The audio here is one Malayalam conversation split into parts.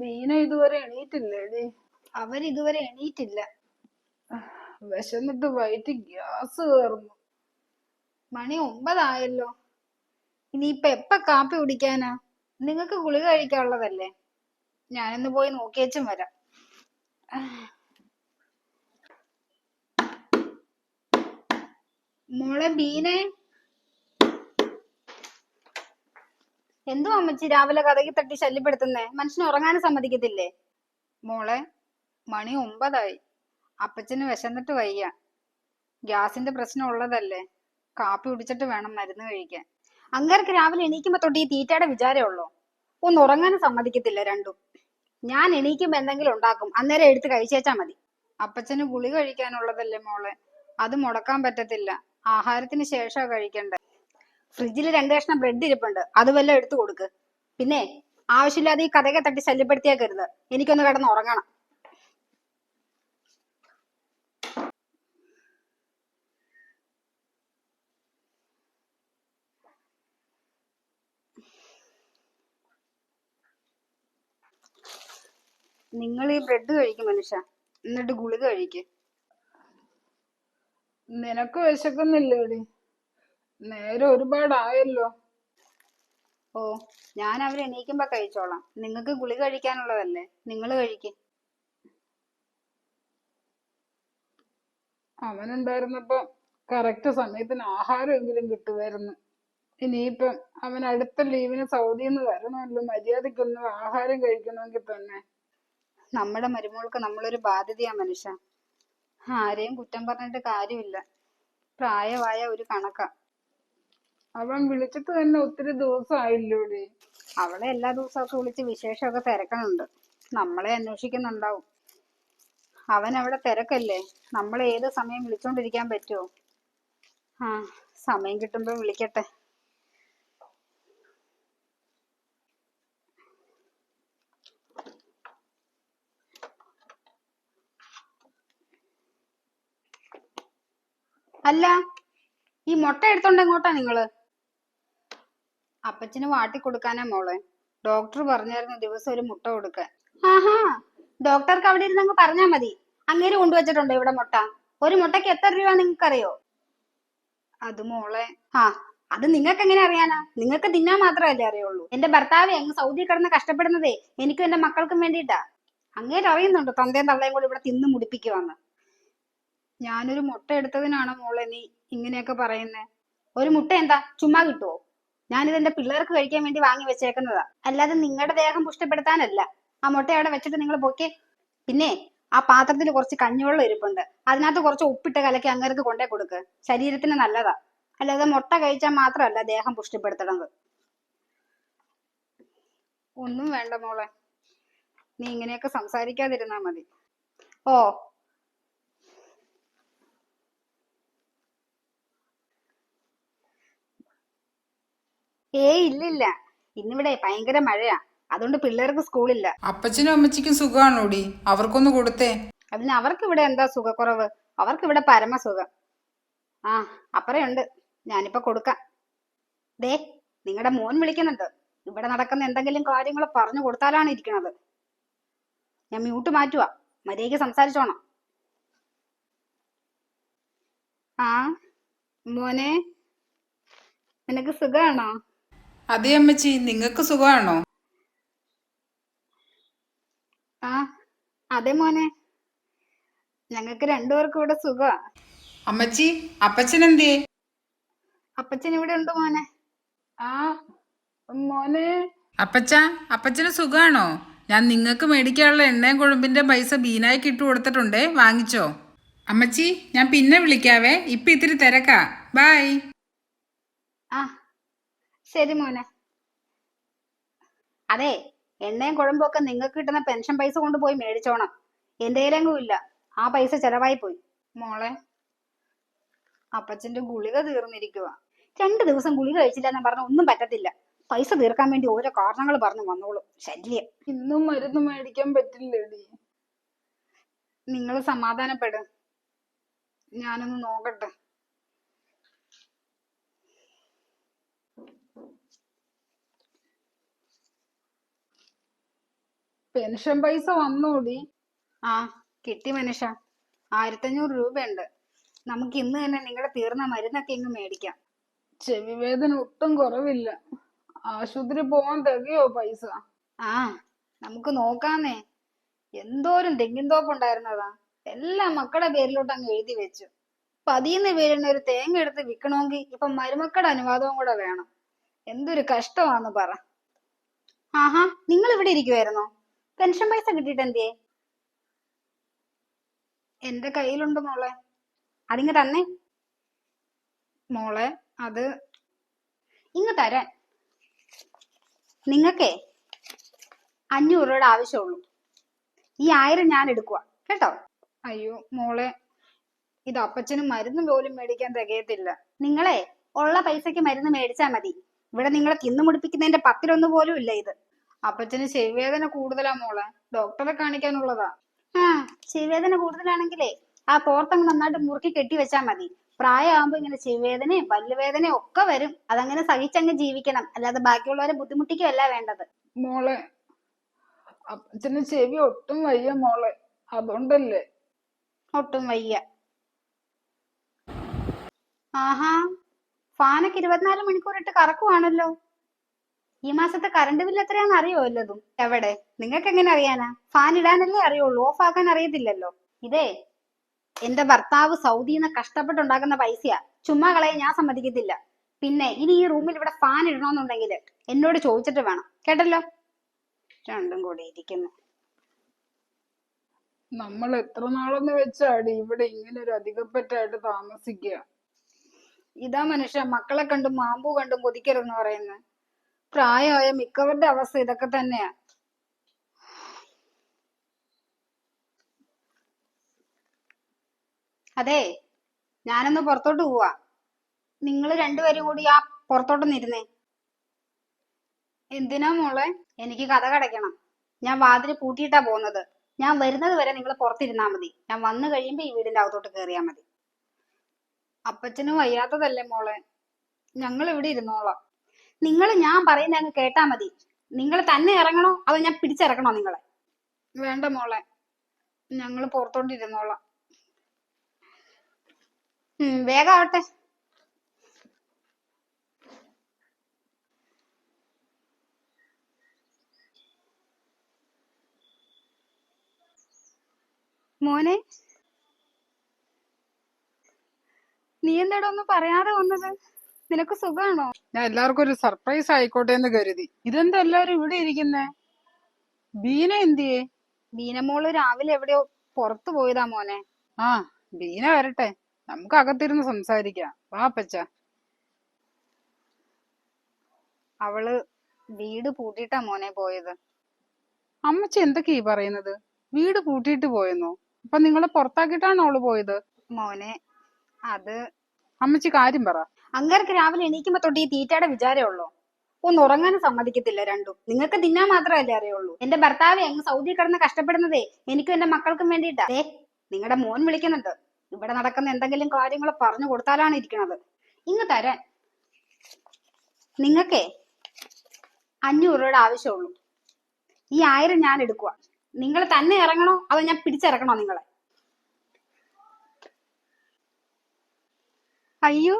ബീന ഇതുവരെ എണീറ്റില്ലേടി അവരിതുവരെ എണീറ്റില്ല. വിശന്നിട്ട് വയറ്റി ഗ്യാസ് കയറുന്നു മണി ഒമ്പതായല്ലോ. ഇനിയിപ്പൊ എപ്പ കാപ്പി കുടിക്കാനാ? നിങ്ങക്ക് ഗുളിക കഴിക്കാനുള്ളതല്ലേ? ഞാനൊന്ന് പോയി നോക്കിയേച്ചും വരാം. മോളെ ബീനെ. എന്തോ അമ്മച്ചി രാവിലെ കഥകി തട്ടി ശല്യപ്പെടുത്തുന്നേ? മനുഷ്യന് ഉറങ്ങാൻ സമ്മതിക്കത്തില്ലേ? മോളെ മണി ഒമ്പതായി. അപ്പച്ചന് വിശന്നിട്ട് വയ്യ. ഗ്യാസിന്റെ പ്രശ്നം ഉള്ളതല്ലേ? കാപ്പി കുടിച്ചിട്ട് വേണം മരുന്ന് കഴിക്കാൻ. അങ്ങേർക്ക് രാവിലെ എണീക്കുമ്പോ തൊട്ട് ഈ തീറ്റയുടെ വിചാരമേ ഉള്ളൂ. ഒന്ന് ഉറങ്ങാൻ സമ്മതിക്കത്തില്ല രണ്ടും. ഞാൻ എണീക്കുമ്പോ എന്തെങ്കിലും ഉണ്ടാക്കും. അന്നേരം എടുത്ത് കഴിച്ചേച്ചാ മതി. അപ്പച്ചന് ഗുളി കഴിക്കാനുള്ളതല്ലേ മോളെ? അത് മുടക്കാൻ പറ്റത്തില്ല. ആഹാരത്തിന് ശേഷമാണ് കഴിക്കണ്ടേ ഫ്രിഡ്ജിൽ രണ്ട് കഷ്ണം ബ്രെഡ് ഇരിപ്പുണ്ട്. അത് വല്ലതും എടുത്തു കൊടുക്ക്. പിന്നെ ആവശ്യമില്ലാതെ ഈ കഥകെ തട്ടി ശല്യപ്പെടുത്തിയാക്കരുത്. എനിക്കൊന്ന് കിടന്ന് ഉറങ്ങണം. നിങ്ങൾ ഈ ബ്രെഡ് കഴിക്കും മനുഷ്യ. എന്നിട്ട് ഗുളിക കഴിക്ക്. നിനക്ക് വിശക്കുന്നില്ലേടി. നേരെ ഒരുപാടായല്ലോ. ഓ ഞാൻ അവരെ എണീക്കുമ്പോ കഴിച്ചോളാം. നിങ്ങൾക്ക് ഗുളി കഴിക്കാനുള്ളതല്ലേ? നിങ്ങൾ കഴിക്ക്. അവനുണ്ടായിരുന്നപ്പോ കറക്റ്റ് സമയത്തിന് ആഹാരമെങ്കിലും കിട്ടുമായിരുന്നു. ഇനിയിപ്പം അവൻ അടുത്ത ലീവിന് സൗദിയിൽ നിന്ന് വരണമല്ലോ. മര്യാദക്കൊന്നും ആഹാരം കഴിക്കണമെങ്കിൽ തന്നെ. നമ്മുടെ മരുമോൾക്ക് നമ്മളൊരു ബാധ്യതയാ മനുഷ്യ. ആരെയും കുറ്റം പറഞ്ഞിട്ട് കാര്യമില്ല. പ്രായമായ ഒരു കണക്കാ. അവൻ വിളിച്ചിട്ട് തന്നെ ഒത്തിരി ദിവസമായില്ലോടി അവളെ എല്ലാ ദിവസമൊക്കെ വിളിച്ച് വിശേഷമൊക്കെ തിരക്കണുണ്ട്. നമ്മളെ അന്വേഷിക്കുന്നുണ്ടാവും. അവൻ അവിടെ തിരക്കല്ലേ? നമ്മൾ ഏത് സമയം വിളിച്ചോണ്ടിരിക്കാൻ പറ്റുമോ ആ സമയം കിട്ടുമ്പോ വിളിക്കട്ടെ. അല്ല ഈ മുട്ട എടുത്തോണ്ട് എങ്ങോട്ടാ നിങ്ങൾ? അപ്പച്ചന് വാട്ടി കൊടുക്കാനാ മോളെ. ഡോക്ടർ പറഞ്ഞായിരുന്നു ദിവസം ഒരു മുട്ട കൊടുക്കാൻ. ആഹാ ഡോക്ടർക്ക് അവിടെ ഇരുന്ന് അങ്ങ് പറഞ്ഞാ മതി. അങ്ങേര് കൊണ്ടുവച്ചിട്ടുണ്ടോ ഇവിടെ മുട്ട? ഒരു മുട്ടയ്ക്ക് എത്ര രൂപ നിങ്ങൾക്കറിയോ? അത് മോളെ. ആ അത് നിങ്ങൾക്ക് എങ്ങനെ അറിയാനാ? നിങ്ങൾക്ക് തിന്നാൻ മാത്രമല്ലേ അറിയുള്ളൂ. എന്റെ ഭർത്താവ് അങ്ങ് സൗദി കിടന്ന് കഷ്ടപ്പെടുന്നതേ എനിക്കും എന്റെ മക്കൾക്കും വേണ്ടിട്ടാ അങ്ങേര് അറിയുന്നുണ്ട് തന്തയും തള്ളയും കൂടി ഇവിടെ തിന്ന് മുടിപ്പിക്കുവാന്ന്. ഞാനൊരു മുട്ട എടുത്തതിനാണോ മോളെ നീ ഇങ്ങനെയൊക്കെ പറയുന്നേ? ഒരു മുട്ട എന്താ? ചുമ്മാ കിട്ടുവോ? ഞാനിത് എന്റെ പിള്ളേർക്ക് കഴിക്കാൻ വേണ്ടി വാങ്ങി വെച്ചേക്കുന്നതാ. അല്ലാതെ നിങ്ങളുടെ ദേഹം പുഷ്ടപ്പെടുത്താനല്ല. ആ മുട്ട അവിടെ വെച്ചിട്ട് നിങ്ങൾ പൊക്കെ. പിന്നെ ആ പാത്രത്തിൽ കുറച്ച് കഞ്ഞിവെള്ളം ഇരിപ്പുണ്ട്. അതിനകത്ത് കുറച്ച് ഉപ്പിട്ട് കലക്കി അങ്ങേർക്ക് കൊണ്ടേ കൊടുക്ക്. ശരീരത്തിന് നല്ലതാ. അല്ലാതെ മുട്ട കഴിച്ചാൽ മാത്രമല്ല ദേഹം പുഷ്ടിപ്പെടുത്തണത്. ഒന്നും വേണ്ട മോളെ. നീ ഇങ്ങനെയൊക്കെ സംസാരിക്കാതിരുന്നാ മതി. ഓ ഏയ് ഇല്ലില്ല. ഇന്നിവിടെ ഭയങ്കര മഴയാ. അതുകൊണ്ട് പിള്ളേർക്ക് സ്കൂളില്ല. അപ്പച്ചനും അമ്മച്ചിക്കും സുഖമാണോടി അവർക്കൊന്ന് കൊടുത്തേ. അതിന് അവർക്ക് ഇവിടെ എന്താ സുഖക്കുറവ്? അവർക്ക് ഇവിടെ പരമസുഖം. ആ അപ്പറയുണ്ട്. ഞാനിപ്പോ കൊടുക്കാം. ദേ നിങ്ങളുടെ മോൻ വിളിക്കുന്നുണ്ട്. ഇവിടെ നടക്കുന്ന എന്തെങ്കിലും കാര്യങ്ങൾ പറഞ്ഞു കൊടുത്താലാണ് ഇരിക്കുന്നത് ഞാൻ മ്യൂട്ട് മാറ്റുക മര്യാദയ്ക്ക് സംസാരിച്ചോണം. ആ മോനെ. നിനക്ക് സുഖമാണോ അതേ അമ്മച്ചി. നിങ്ങൾക്ക് സുഖമാണോ? ആ അതെ മോനെ. ഞങ്ങൾക്ക് രണ്ടുപേർക്കും ഇവിടെ സുഖമാ. അമ്മച്ചി അപ്പച്ചൻ എന്തേ അപ്പച്ചൻ ഇവിടെ ഉണ്ട് മോനെ. ആ മോനെ. അപ്പച്ച അപ്പച്ചന് സുഖാണോ ഞാൻ നിങ്ങൾക്ക് മേടിക്കാനുള്ള എണ്ണയും കുഴമ്പിന്റെ പൈസ ബീനായിക്ക് കിട്ടു കൊടുത്തിട്ടുണ്ടേ വാങ്ങിച്ചോ. അമ്മച്ചി ഞാൻ പിന്നെ വിളിക്കാവേ. ഇപ്പൊ ഇത്തിരി തിരക്കാ. ബായ് ആ ശരി മോനെ. അതെ എണ്ണയും കുഴമ്പും ഒക്കെ നിങ്ങൾക്ക് കിട്ടുന്ന പെൻഷൻ പൈസ കൊണ്ട് പോയി മേടിച്ചോണം. എന്റെ ഇല്ല. ആ പൈസ ചെലവായി പോയി. മോളെ അപ്പച്ചന്റെ ഗുളിക തീർന്നിരിക്കുക രണ്ടു ദിവസം ഗുളിക കഴിച്ചില്ല എന്ന് പറഞ്ഞ ഒന്നും പറ്റത്തില്ല. പൈസ തീർക്കാൻ വേണ്ടി ഓരോ കാരണങ്ങൾ പറഞ്ഞു വന്നോളൂ. ശല്യം. ഇന്നും മരുന്ന് മേടിക്കാൻ പറ്റില്ലേടി? നിങ്ങൾ സമാധാനപ്പെടും. ഞാനൊന്ന് നോക്കട്ടെ. പെൻഷൻ പൈസ വന്നോടി. ആ കിട്ടി മനുഷ്യ. ആയിരത്തഞ്ഞൂറ് രൂപയുണ്ട്. നമുക്ക് ഇന്ന് തന്നെ നിങ്ങളുടെ തീർന്ന മരുന്നൊക്കെ ഇങ്ങ് മേടിക്കാം. ചെവി വേദന ഒട്ടും കുറവില്ല. ആശുപത്രി പോവാൻ തികയോ പൈസ? ആ നമുക്ക് നോക്കാന്നേ. എന്തോരം തെങ്ങിൻ തോപ്പുണ്ടായിരുന്നതാ എല്ലാ മക്കളുടെ പേരിലോട്ട് അങ്ങ് എഴുതി വെച്ചു. പതിയുന്ന പേരിന് ഒരു തേങ്ങ എടുത്ത് വിൽക്കണമെങ്കിൽ ഇപ്പൊ മരുമക്കളുടെ അനുവാദവും കൂടെ വേണം. എന്തൊരു കഷ്ടമാന്ന് പറ. ആഹാ നിങ്ങൾ ഇവിടെ ഇരിക്കുവായിരുന്നോ? പെൻഷൻ പൈസ കിട്ടിയിട്ട് എന്തിയേ? എന്റെ കയ്യിലുണ്ട് മോളെ. അതിങ്ങ് തന്നെ. മോളെ അത് ഇങ്ങ് തരാൻ. നിങ്ങക്കേ അഞ്ഞൂറ് രൂപയുടെ ആവശ്യമുള്ളൂ. ഈ ആയിരം ഞാൻ എടുക്കുക കേട്ടോ? അയ്യോ മോളെ ഇത് അപ്പച്ചനും മരുന്ന് പോലും മേടിക്കാൻ തികയത്തില്ല. നിങ്ങളെ ഉള്ള പൈസക്ക് മരുന്ന് മേടിച്ചാ മതി. ഇവിടെ നിങ്ങളെ തിന്നു മുടിപ്പിക്കുന്നതിന്റെ പത്തിലൊന്ന് പോലും ഇല്ല ഇത്. അപ്പച്ചന് ചെവിവേദന കൂടുതലാ മോളെ. ഡോക്ടറെ കാണിക്കാനുള്ളതാ. ആ ചെവിവേദന കൂടുതലാണെങ്കിലേ ആ പോർത്തങ്ങ് നന്നായിട്ട് മുറുക്കി കെട്ടി വെച്ചാ മതി. പ്രായമാകുമ്പോ ഇങ്ങനെ ചെവിവേദനയും പല്ലുവേദനയും ഒക്കെ വരും. അതങ്ങനെ സഹിച്ചങ്ങ് ജീവിക്കണം. അല്ലാതെ ബാക്കിയുള്ളവരെ ബുദ്ധിമുട്ടിക്കുകയല്ല വേണ്ടത്. മോളെ അപ്പച്ചന് ചെവി ഒട്ടും വയ്യ മോളെ. അതുകൊണ്ടല്ലേ? ഒട്ടും വയ്യ. ആഹാ ഫാനൊക്കെ ഇരുപത്തിനാല് മണിക്കൂർ ഇട്ട് കറക്കുവാണല്ലോ. ഈ മാസത്തെ കറണ്ട് ബില്ല് എത്രയാന്ന് അറിയോ വല്ലതും? എവിടെ? നിങ്ങൾക്ക് എങ്ങനെ അറിയാനാ? ഫാൻ ഇടാനല്ലേ അറിയുള്ളൂ. ഓഫ് ആക്കാൻ അറിയത്തില്ലല്ലോ. ഇതേ എന്റെ ഭർത്താവ് സൗദിയിൽ സൗദിന്ന് കഷ്ടപ്പെട്ടുണ്ടാക്കുന്ന പൈസയാ. ചുമ്മാ കളയാൻ ഞാൻ സമ്മതിക്കത്തില്ല. പിന്നെ ഇനി ഈ റൂമിൽ ഇവിടെ ഫാൻ ഇടണമെന്നുണ്ടെങ്കിൽ എന്നോട് ചോദിച്ചിട്ട് വേണം. കേട്ടല്ലോ? രണ്ടും കൂടി ഇരിക്കുന്നു. നമ്മൾ എത്ര നാളെന്ന് വെച്ചാടി ഇവിടെ ഇങ്ങനെ ഒരു അധികപ്പറ്റായിട്ട് താമസിക്കുക ഇതാ മനുഷ്യ മക്കളെ കണ്ടും മാമ്പു കണ്ടും കൊതിക്കരുതെന്ന് പറയുന്നത്. പ്രായമായ മിക്കവരുടെ അവസ്ഥ ഇതൊക്കെ തന്നെയാ. അതെ ഞാനൊന്ന് പുറത്തോട്ട് പോവാ. നിങ്ങൾ രണ്ടുപേരും കൂടി ആ പുറത്തോട്ടൊന്ന് ഇരുന്നേ. എന്തിനാ മോളെ? എനിക്ക് കഥ കടയ്ക്കണം. ഞാൻ വാതിൽ പൂട്ടിയിട്ടാ പോകുന്നത്. ഞാൻ വരുന്നത് വരെ നിങ്ങൾ പുറത്തിരുന്നാ മതി. ഞാൻ വന്നു കഴിയുമ്പോ ഈ വീടിന്റെ അകത്തോട്ട് കയറിയാ മതി. അപ്പച്ചനും വയ്യാത്തതല്ലേ മോളെ? ഞങ്ങൾ ഇവിടെ ഇരുന്നോളാം. നിങ്ങൾ ഞാൻ പറയുന്ന അങ്ങ് കേട്ടാ മതി. നിങ്ങൾ തന്നെ ഇറങ്ങണോ? അതോ ഞാൻ പിടിച്ചിറക്കണോ നിങ്ങളെ? വേണ്ട മോളെ. ഞങ്ങൾ പുറത്തോണ്ടിരുന്നോളാം വേഗം ആവട്ടെ. മോനെ. നീ എന്താടോ ഒന്നും പറയാതെ വന്നത്? നിനക്ക് സുഖാണോ? ഞാൻ എല്ലാവർക്കും ഒരു സർപ്രൈസ് ആയിക്കോട്ടെ എന്ന് കരുതി. ഇതെന്താ എല്ലാരും ഇവിടെ ഇരിക്കുന്നേ? ബീന എന്തിയേ? ബീനമോൾ രാവിലെ എവിടെയോ പുറത്തു പോയതാ മോനെ. ആ ബീന വരട്ടെ. നമുക്ക് അകത്തിരുന്ന് സംസാരിക്കാം. വാ അപ്പച്ച. അവൾ വീട് പൂട്ടിട്ടാ മോനെ പോയത്. അമ്മച്ചി എന്തൊക്കെയാ ഈ പറയുന്നത്? വീട് പൂട്ടിയിട്ട് പോയെന്നോ? അപ്പൊ നിങ്ങളെ പുറത്താക്കിയിട്ടാണോ അവൾ പോയത്? മോനെ അത് അമ്മച്ചി കാര്യം പറ. അങ്ങേർക്ക് രാവിലെ എണീക്കുമ്പോ തൊട്ട് ഈ തീറ്റയുടെ വിചാരേ ഉള്ളൂ? ഒന്ന് ഉറങ്ങാനും സമ്മതിക്കത്തില്ല രണ്ടും. നിങ്ങൾക്ക് തിന്നാൻ മാത്രമല്ലേ അറിയുള്ളൂ. എന്റെ ഭർത്താവെ അങ്ങ് സൗദി കിടന്ന് കഷ്ടപ്പെടുന്നതേ എനിക്കും എന്റെ മക്കൾക്കും വേണ്ടിയിട്ടാ. ഏ നിങ്ങളുടെ മോൻ വിളിക്കുന്നുണ്ട്. ഇവിടെ നടക്കുന്ന എന്തെങ്കിലും കാര്യങ്ങൾ പറഞ്ഞു കൊടുത്താലാണ് ഇരിക്കുന്നത്. ഇങ്ങ് തരാൻ. നിങ്ങൾക്കേ അഞ്ഞൂറ് രൂപയുടെ ആവശ്യമുള്ളൂ. ഈ ആയിരം ഞാൻ എടുക്കുക നിങ്ങൾ തന്നെ ഇറങ്ങണോ? അതോ ഞാൻ പിടിച്ചിറക്കണോ നിങ്ങളെ? അയ്യോ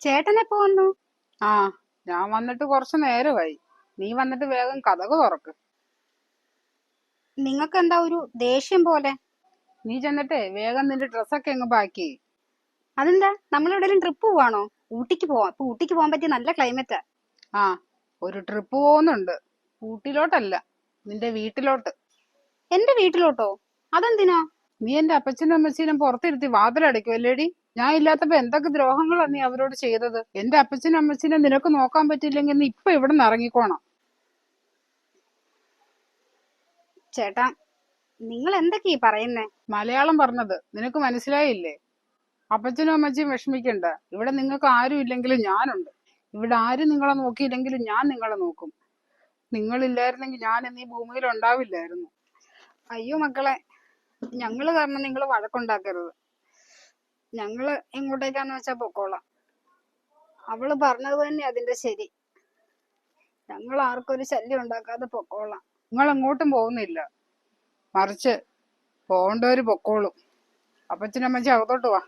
ചേട്ടൻ എപ്പോ വന്നു? ആ ഞാൻ വന്നിട്ട് കുറച്ച് നേരമായി. നീ വന്നിട്ട് വേഗം കഥക് തുറക്ക്. നിങ്ങൾക്ക് എന്താ ഒരു ദേഷ്യം പോലെ? നീ ചെന്നിട്ടേ വേഗം നിന്റെ ഡ്രസ്സൊക്കെ അങ്ങ് ബാക്കി അതെന്താ? നമ്മൾ എവിടെയെങ്കിലും ട്രിപ്പ് പോവാണോ? ഊട്ടിക്ക് പോവാം. ഇപ്പൊ ഊട്ടിക്ക് പോകാൻ പറ്റിയ നല്ല ക്ലൈമറ്റാ ആ. ഒരു ട്രിപ്പ് പോകുന്നുണ്ട്. ഊട്ടിലോട്ടല്ല നിന്റെ വീട്ടിലോട്ട്. എന്റെ വീട്ടിലോട്ടോ? അതെന്തിനാ? നീ എന്റെ അപ്പച്ചനും അമ്മച്ചീനും പുറത്തിരുത്തി വാതിലടയ്ക്കുമല്ലേടി ഞാൻ ഇല്ലാത്തപ്പോ എന്തൊക്കെ ദ്രോഹങ്ങളാണ് നീ അവരോട് ചെയ്തത്? എന്റെ അപ്പച്ചനും അമ്മച്ചനെ നിനക്ക് നോക്കാൻ പറ്റില്ലെങ്കിൽ നീ ഇപ്പൊ ഇവിടെ നിന്ന് ഇറങ്ങിക്കോണം. ചേട്ടാ നിങ്ങൾ എന്തൊക്കെയാ പറയുന്നേ? മലയാളം പറഞ്ഞത് നിനക്ക് മനസ്സിലായില്ലേ? അപ്പച്ചനും അമ്മച്ചിയും വിഷമിക്കണ്ട. ഇവിടെ നിങ്ങൾക്ക് ആരും ഇല്ലെങ്കിലും ഞാനുണ്ട്. ഇവിടെ ആരും നിങ്ങളെ നോക്കിയില്ലെങ്കിലും ഞാൻ നിങ്ങളെ നോക്കും. നിങ്ങളില്ലായിരുന്നെങ്കിൽ ഞാൻ ഇന്ന് ഈ ഭൂമിയിൽ ഉണ്ടാവില്ലായിരുന്നു. അയ്യോ മക്കളെ ഞങ്ങൾ കാരണം നിങ്ങൾ വഴക്കുണ്ടാക്കരുത്. ഞങ്ങൾ എങ്ങോട്ടേക്കാന്ന് വെച്ചാ പൊക്കോളാം. അവൾ പറഞ്ഞത് തന്നെ അതിന്റെ ശരി. ഞങ്ങൾ ആർക്കൊരു ശല്യം ഉണ്ടാക്കാതെ പൊക്കോളാം. നിങ്ങൾ എങ്ങോട്ടും പോകുന്നില്ല. മറിച്ച് പോകേണ്ടവര് പൊക്കോളും. അപ്പച്ചനും അമ്മച്ചി അകത്തോട്ട് വാ.